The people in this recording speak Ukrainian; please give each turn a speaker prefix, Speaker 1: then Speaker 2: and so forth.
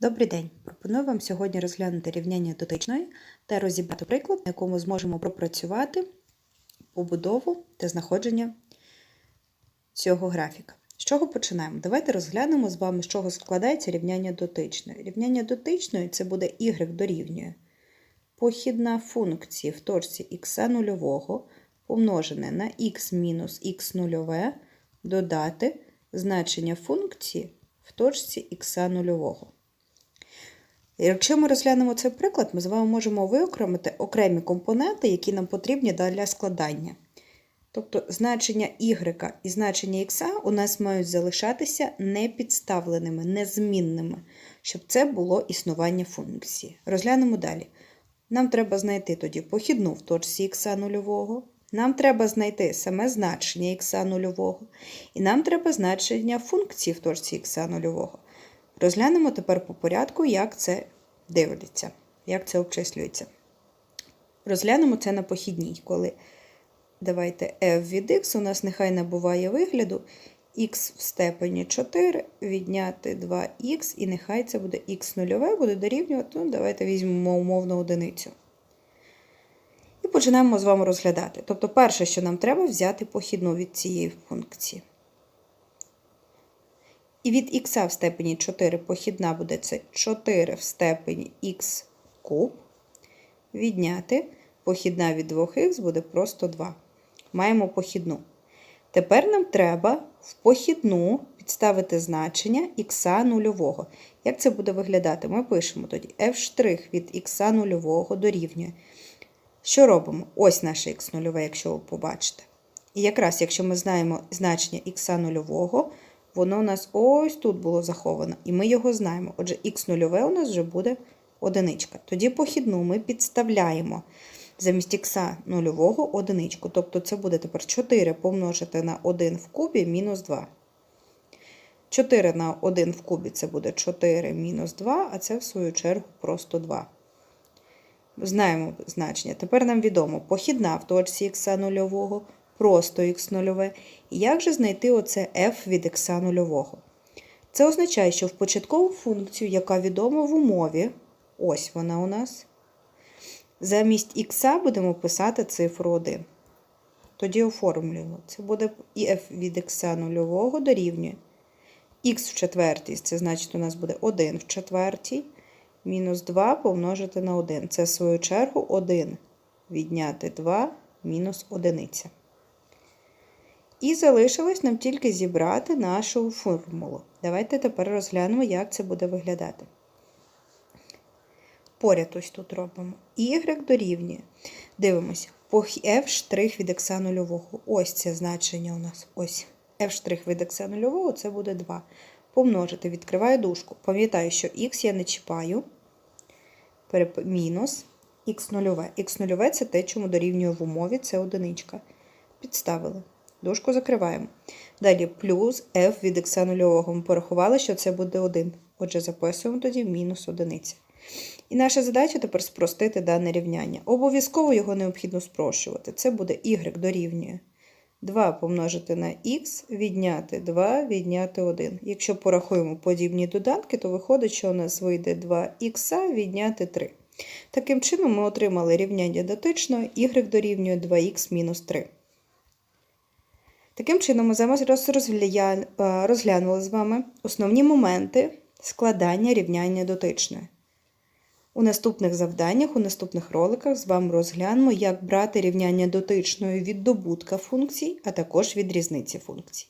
Speaker 1: Добрий день! Пропоную вам сьогодні розглянути рівняння дотичної та розібрати приклад, на якому зможемо пропрацювати побудову та знаходження цього графіка. З чого починаємо? Давайте розглянемо з вами, з чого складається рівняння дотичної. Рівняння дотичної це буде y дорівнює похідна функції в точці х нульового помножене на х мінус х нульове додати значення функції в точці х нульового. Якщо ми розглянемо цей приклад, ми з вами можемо виокремити окремі компоненти, які нам потрібні для складання. Тобто значення y і значення x у нас мають залишатися непідставленими, незмінними, щоб це було існування функції. Розглянемо далі. Нам треба знайти тоді похідну в точці х нульового, нам треба знайти саме значення х нульового, і нам треба значення функції в точці х нульового. Розглянемо тепер по порядку, як це дивиться, як це обчислюється. Розглянемо це на похідній, коли давайте f від x у нас нехай набуває вигляду x в степені 4 відняти 2х, і нехай це буде х нульове, буде дорівнювати, ну, давайте візьмемо умовну одиницю. І починаємо з вами розглядати. Тобто, перше, що нам треба, взяти похідну від цієї функції. І від х в степені 4 похідна буде це 4 в степені х куб. Відняти похідна від 2х буде просто 2. Маємо похідну. Тепер нам треба в похідну підставити значення х нульового. Як це буде виглядати? Ми пишемо тоді f' від х нульового дорівнює. Що робимо? Ось наше х нульове, якщо ви побачите. І якраз, якщо ми знаємо значення х нульового, воно у нас ось тут було заховано, і ми його знаємо. Отже, х нульове у нас вже буде одиничка. Тоді похідну ми підставляємо замість х нульового одиничку. Тобто це буде тепер 4 помножити на 1 в кубі мінус 2. 4 на 1 в кубі це буде 4 мінус 2, а це, в свою чергу, просто 2. Знаємо значення. Тепер нам відомо похідна в точці х нульового просто х нульове. І як же знайти оце f від х нульового? Це означає, що в початкову функцію, яка відома в умові, ось вона у нас, замість х будемо писати цифру 1. Тоді оформлюємо. Це буде і f від х нульового дорівнює х в четвертій, це значить, у нас буде 1 в четвертій, мінус 2 помножити на 1. Це, в свою чергу, 1 відняти 2 мінус 1. І залишилось нам тільки зібрати нашу формулу. Давайте тепер розглянемо, як це буде виглядати. Поряд ось тут робимо. Y дорівнює. Дивимося, по f' від х нульового. Ось це значення у нас. Ось f' від х нульового це буде 2. Помножити, відкриваю дужку. Пам'ятаю, що х я не чіпаю. Мінус х нульове. Х нульове це те, чому дорівнює в умові, це одиничка. Підставили. Дужку закриваємо. Далі плюс f від х нульового. Ми порахували, що це буде 1. Отже, записуємо тоді мінус 1. І наша задача тепер спростити дане рівняння. Обов'язково його необхідно спрощувати. Це буде y дорівнює 2 помножити на х, відняти 2, відняти 1. Якщо порахуємо подібні додатки, то виходить, що у нас вийде 2х відняти 3. Таким чином, ми отримали рівняння дотичного y дорівнює 2х мінус 3. Таким чином, ми зараз розглянули з вами основні моменти складання рівняння дотичне. У наступних завданнях, у наступних роликах з вами розглянемо, як брати рівняння дотичної від добутка функцій, а також від різниці функцій.